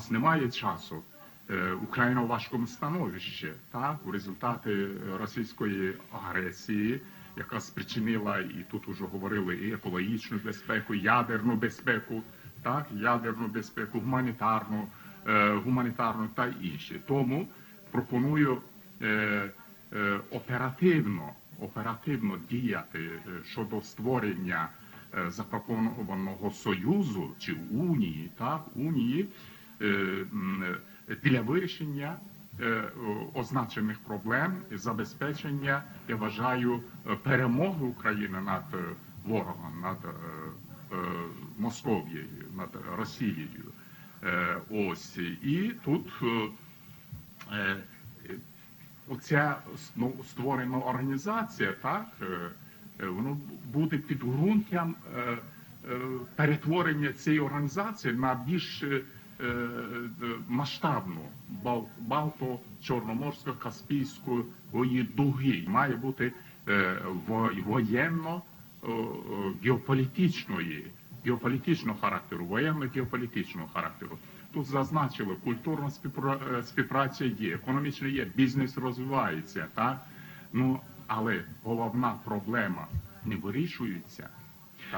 нас немає часу. Е, Україна у важкому становищі, так, у результаті російської агресії, яка спричинила, і тут уже говорили, і екологічну безпеку, ядерну безпеку, так, ядерну безпеку, гуманітарну, е, гуманітарну та інші. Тому пропоную е, оперативно, оперативно діяти щодо створення запропонованого союзу чи унії, так, унії для вирішення е, означених проблем і забезпечення, я вважаю, е, перемоги України над е, ворогом, над е, е, Московією, над Росією. Е, Ось і тут е, е, оця ну, створена організація, так, е, е, воно буде підґрунтям е, е, перетворення цієї організації на більш е, е, масштабну Бал- Балто-Чорноморсько каспійської дуги. Має бути е, воєнно о, о, геополітичної, геополітичного характеру, воєнно-геополітичного характеру. Тут зазначили, культурна е, співпраця є, економічна є, бізнес розвивається, так? Ну, але головна проблема не вирішується.